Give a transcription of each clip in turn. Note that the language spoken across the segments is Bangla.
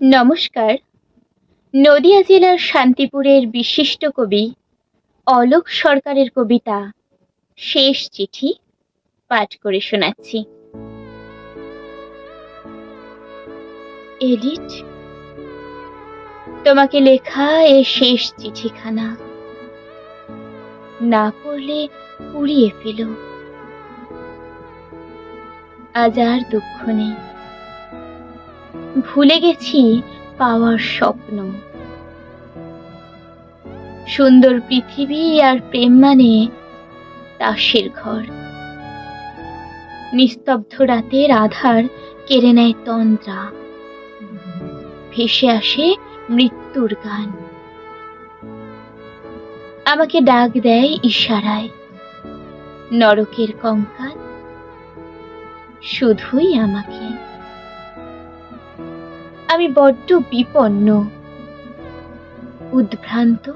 নমস্কার। নদিয়া জেলার শান্তিপুরের বিশিষ্ট কবি অলোক সরকারের কবিতা শেষ চিঠি পাঠ করে শোনাচ্ছি। এডিট। তোমাকে লেখা এ শেষ চিঠিখানা। না পড়লে পুড়িয়ে ফেলো। আজ আর দুঃখ নেই। ভুলে গেছি পাওয়ার স্বপ্ন। সুন্দর পৃথিবী আর প্রেম মানে তাসের ঘর। নিস্তব্ধ রাতের আধার কেড়ে নেয় তন্দ্রা। ভেসে আসে মৃত্যুর গান। আমাকে ডাক দেয় ইশারায়। নরকের কঙ্কাল শুধুই আমাকে। আমি বড্ড বিপন্ন। উদ্ভ্রান্ত?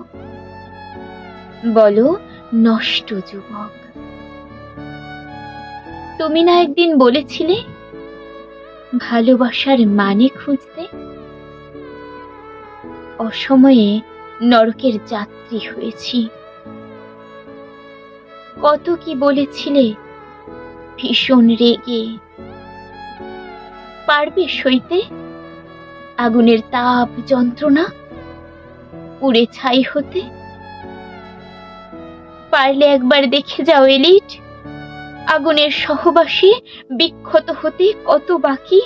বলো, নষ্ট যুবক। তুমি না একদিন বলেছিলে, ভালোবাসার মানে খুঁজতে? অসময়ে নরকের যাত্রী হয়েছি। কত কি বলেছিলে, ভীষণ রেগে। পারবে সইতে? আগুনের তাপ যন্ত্রণা পুড়ে ছাই হতে। পারলে একবার দেখে যাও, এলিট। আগুনের সহবাসী বিক্ষত হতে কত বাকি?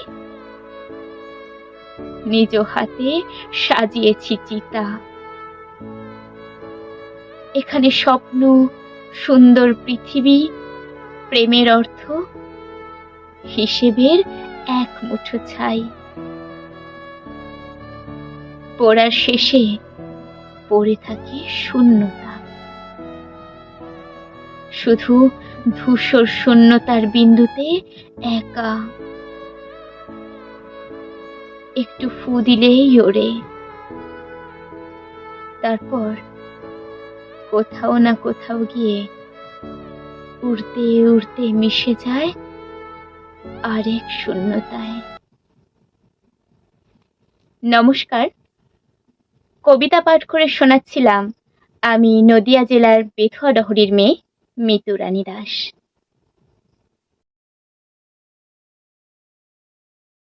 নিজ হাতে সাজিয়েছি চিতা। এখানে স্বপ্ন, সুন্দর পৃথিবী, প্রেমের অর্থ হিসেবের এক মুঠো ছাই। পড়ার শেষে পড়ে থাকে শূন্যতা। শুধু ধূসর শূন্যতার বিন্দুতে একা। একটু ফু দিলেই ওড়ে। তারপর কোথাও না কোথাও গিয়ে উড়তে উড়তে মিশে যায় আরেক শূন্যতায়। নমস্কার কবিতা পাঠ করে শোনাচ্ছিলাম। আমি নদিয়া জেলার বেথুয়া ডহরির মেয়ে মিতু রানী দাস।